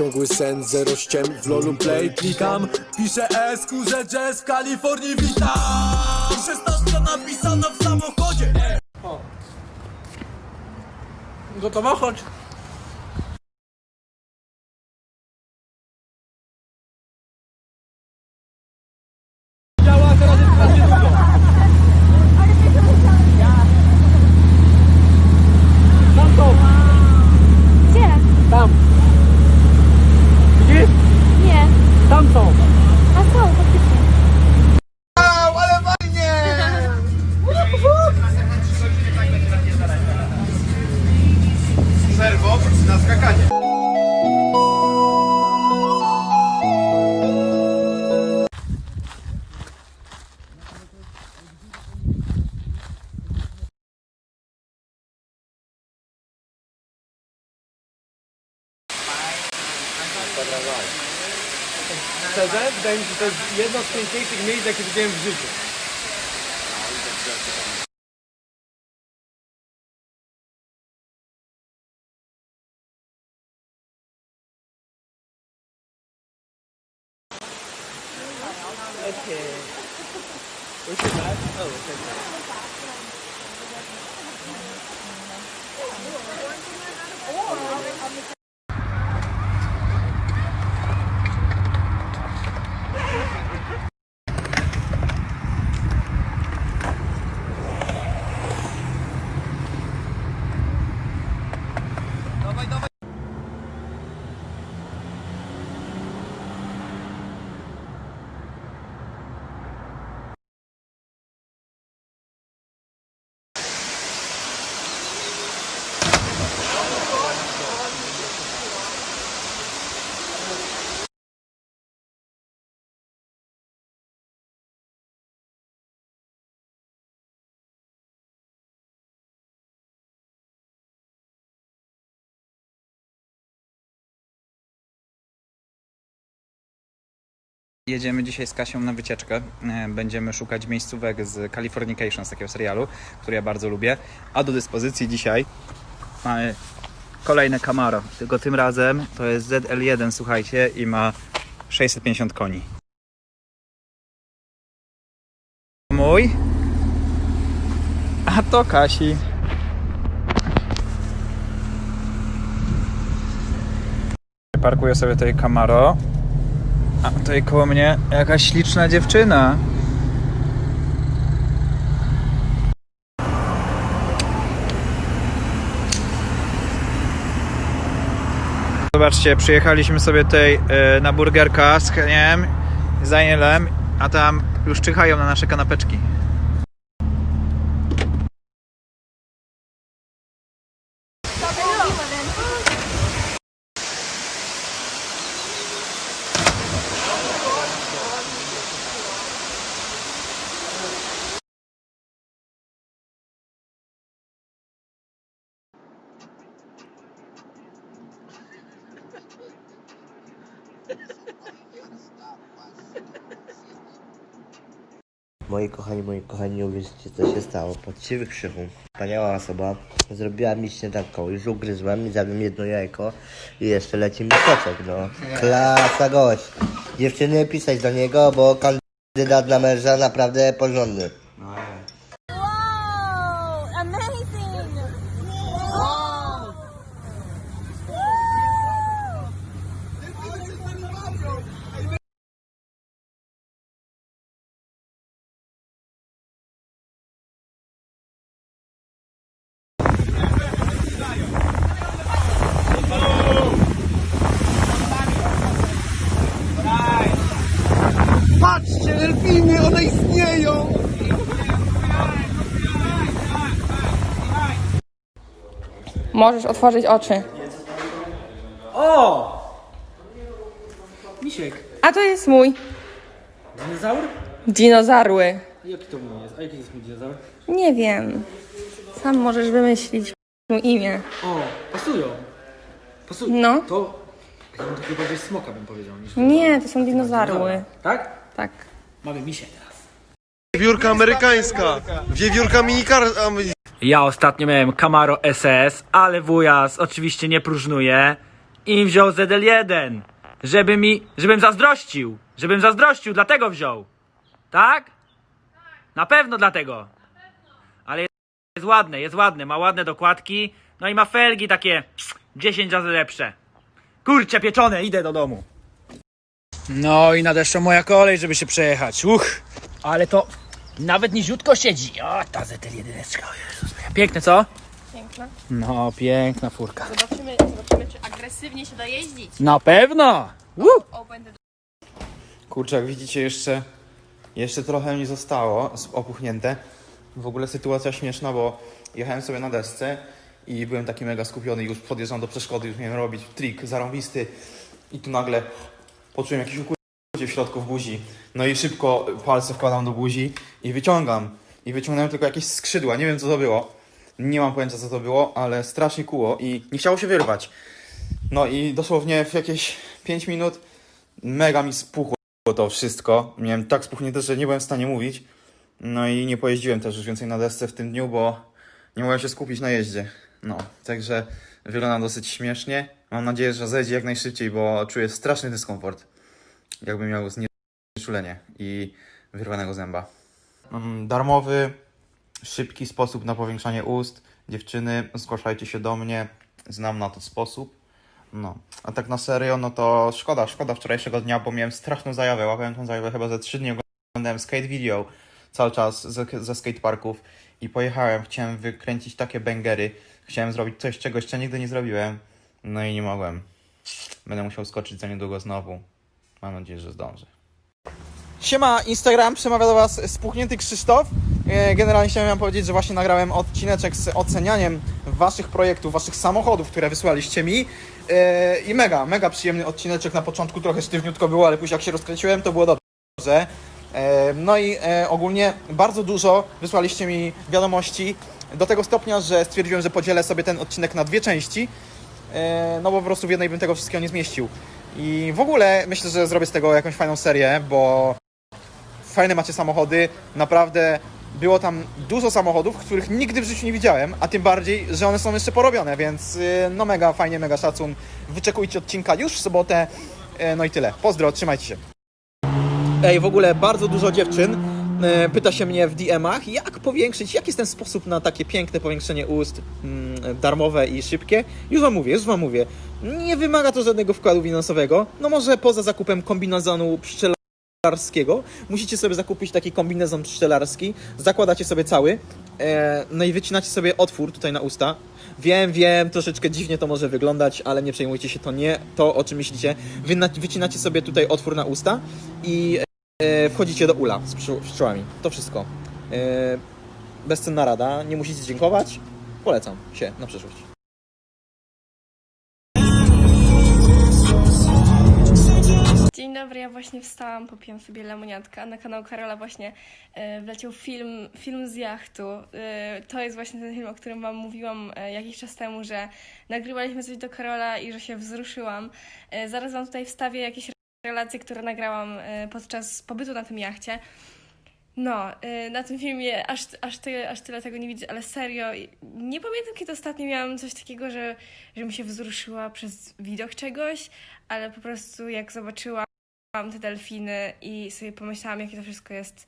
ciągły sen, zero ściem W lolu play klikam Piszę S, kurze jazz w Kalifornii witam 16 napisana w samochodzie Gotowa? Chodź. Szczerze, wydaje mi się, że to jest jedno z piękniejszych miejsc, jakie widziałem w życiu. Jedziemy dzisiaj z Kasią na wycieczkę. E, Będziemy szukać miejscówek z Californication, z takiego serialu, który ja bardzo lubię. A do dyspozycji dzisiaj mamy kolejne Camaro. Tylko tym razem to jest ZL1, słuchajcie, i ma 650 koni. Mój. A to Kasi. Parkuję sobie tutaj Camaro. A tutaj koło mnie jakaś śliczna dziewczyna. Zobaczcie, przyjechaliśmy sobie tutaj e, na burgerka z Heniem, z Danielem, a tam już czyhają na nasze kanapeczki. Moi kochani, moi kochani, nie uwierzycie co się stało. Poczciwy krzychu. Wspaniała osoba. Zrobiła mi śniadanko. Już ugryzłem i zjadłem jedno jajko. I jeszcze leci mi soczek, no. Klasa gość. Dziewczyny pisać do niego, bo kandydat na męża naprawdę porządny. Wow, amazing. Wow. Patrzcie, delfiny, one istnieją! Możesz otworzyć oczy. O! Misiek. A to jest mój. Dinozaur? Dinozarły. A jaki to mój jest? A jaki jest mój dinozaur? Nie wiem. Sam możesz wymyślić mu imię. O, pasują. Pasują. No. To... Ja bym takiego bardziej smoka bym powiedział niż... Nie, to są dinozarły. Tak? Tak. Mamy misie teraz. Wiewiórka amerykańska! Wiewiórka minikar... Ja ostatnio miałem Camaro SS, ale wujas oczywiście nie próżnuje I wziął ZL1, żeby mi, żebym zazdrościł, żebym zazdrościł, dlatego wziął. Tak? Na pewno dlatego. Ale jest ładne, jest ładne, ma ładne dokładki, no i ma felgi takie 10 razy lepsze. Kurcze pieczone, idę do domu. No i nadeszła moja kolej, żeby się przejechać. Uch, ale to nawet niziutko siedzi. O, ta ZL1, Jezus. Piękne, co? Piękna. No, piękna furka. Zobaczymy, zobaczymy, czy agresywnie się da jeździć. Na pewno! Woo! Open the Kurczę, jak widzicie, jeszcze, jeszcze trochę mi zostało opuchnięte. W ogóle sytuacja śmieszna, bo jechałem sobie na desce i byłem taki mega skupiony, już podjeżdżam do przeszkody, już miałem robić trik zarąbisty i tu nagle poczułem jakiś ukłucie w środku w buzi. No i szybko palce wkładam do buzi i wyciągam. I wyciągnąłem tylko jakieś skrzydła, nie wiem co to było. Nie mam pojęcia co to było, ale strasznie kuło i nie chciało się wyrwać. No i dosłownie w jakieś 5 minut mega mi spuchło to wszystko. Miałem tak spuchnięte, że nie byłem w stanie mówić. No i nie pojeździłem też już więcej na desce w tym dniu, bo nie mogłem się skupić na jeździe. No, także wygląda dosyć śmiesznie. Mam nadzieję, że zejdzie jak najszybciej, bo czuję straszny dyskomfort. Jakbym miał znieczulenie i wyrwanego zęba. Mam darmowy, szybki sposób na powiększanie ust. Dziewczyny, zgłaszajcie się do mnie. Znam na to sposób. No, a tak na serio, no to szkoda, szkoda wczorajszego dnia, bo miałem straszną zajawę. Łapałem tą zajawę chyba ze trzy dni, oglądałem skate video cały czas ze, ze skateparków i pojechałem, chciałem wykręcić takie bangery, chciałem zrobić coś, czego jeszcze nigdy nie zrobiłem, no i nie mogłem. Będę musiał skoczyć za niedługo znowu. Mam nadzieję, że zdążę. Siema Instagram, przemawia do Was spuchnięty Krzysztof. E, Generalnie chciałem wam powiedzieć, że właśnie nagrałem odcineczek z ocenianiem Waszych projektów, Waszych samochodów, które wysłaliście mi. E, I mega, mega przyjemny odcineczek. Na początku trochę sztywniutko było, ale później jak się rozkręciłem, to było dobrze. E, No i ogólnie bardzo dużo wysłaliście mi wiadomości do tego stopnia, że stwierdziłem, że podzielę sobie ten odcinek na dwie części. No bo po prostu w jednej bym tego wszystkiego nie zmieścił. I w ogóle myślę, że zrobię z tego jakąś fajną serię, bo fajne macie samochody, naprawdę było tam dużo samochodów, których nigdy w życiu nie widziałem, a tym bardziej, że one są jeszcze porobione, więc y, no mega fajnie, mega szacun. Wyczekujcie odcinka już w sobotę, Y, no i tyle. Pozdro, trzymajcie się. Ej, w ogóle bardzo dużo dziewczyn pyta się mnie w DM-ach, jak powiększyć, jaki jest ten sposób na takie piękne powiększenie ust, mm, darmowe i szybkie. Już wam mówię, już wam mówię. Nie wymaga to żadnego wkładu finansowego, no może poza zakupem kombinezonu pszczelarskiego. Musicie sobie zakupić taki kombinezon pszczelarski, zakładacie sobie cały, e, no i wycinacie sobie otwór tutaj na usta. Wiem, wiem, troszeczkę dziwnie to może wyglądać, ale nie przejmujcie się, to nie to, o czym myślicie. Wy na, wycinacie sobie tutaj otwór na usta i e, wchodzicie do ula z pszczół- pszczołami. To wszystko. E, bezcenna rada, nie musicie dziękować. Polecam się na przyszłość. Dzień dobry, ja właśnie wstałam, popiłam sobie lemoniatka. Na kanał Karola właśnie e, wleciał film, film z jachtu. E, to jest właśnie ten film, o którym Wam mówiłam e, jakiś czas temu, że nagrywaliśmy coś do Karola i że się wzruszyłam. E, zaraz Wam tutaj wstawię jakieś relacje, które nagrałam e, podczas pobytu na tym jachcie. No, y, na tym filmie aż, aż, tyle, aż tyle tego nie widzę, ale serio, nie pamiętam kiedy ostatnio miałam coś takiego, że, że mi się wzruszyła przez widok czegoś, ale po prostu jak zobaczyłam te delfiny i sobie pomyślałam, jakie to wszystko jest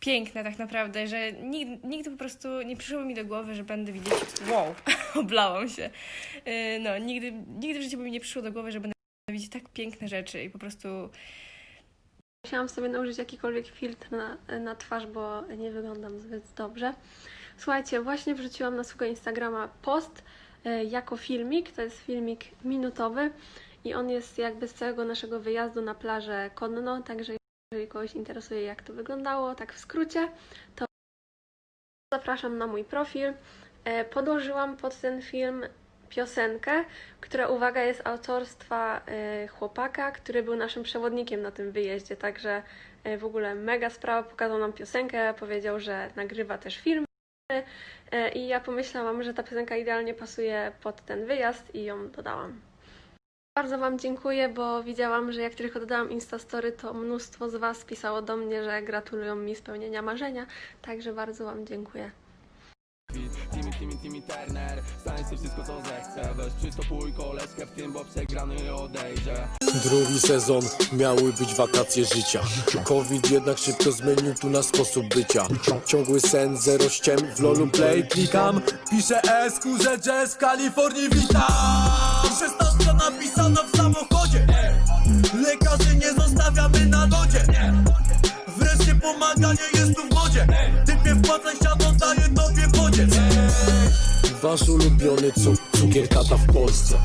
piękne tak naprawdę, że nigdy, nigdy po prostu nie przyszło mi do głowy, że będę widzieć, wow, oblałam się. Y, No, nigdy, nigdy w życiu by mi nie przyszło do głowy, że będę widzieć tak piękne rzeczy i po prostu Musiałam sobie nałożyć jakikolwiek filtr na, na twarz, bo nie wyglądam zbyt dobrze. Słuchajcie, właśnie wrzuciłam na swojego Instagrama post e, jako filmik. To jest filmik minutowy i on jest jakby z całego naszego wyjazdu na plażę konno, także jeżeli kogoś interesuje jak to wyglądało, tak w skrócie, to zapraszam na mój profil. E, Podłożyłam pod ten film piosenkę, która, uwaga, jest autorstwa e, chłopaka, który był naszym przewodnikiem na tym wyjeździe, także e, w ogóle mega sprawa, pokazał nam piosenkę, powiedział, że nagrywa też filmy e, i ja pomyślałam, że ta piosenka idealnie pasuje pod ten wyjazd i ją dodałam. Bardzo Wam dziękuję, bo widziałam, że jak tylko dodałam Instastory, to mnóstwo z Was pisało do mnie, że gratulują mi spełnienia marzenia, także bardzo Wam dziękuję. Turner Stań sobie wszystko co zechce. Weź przystopuj koleżkę w tym, bo przegrany odejdzie. Drugi sezon miały być wakacje życia. Covid jednak szybko zmienił tu na sposób bycia. Ciągły sen, zero ściem, w lolu play klikam. Piszę S, że jazz w Kalifornii witam. 16 napisano w samochodzie. Lekarzy nie zostawiamy na lodzie. Wreszcie pomaganie jest Wasz ulubiony cu- cukier tata w Polsce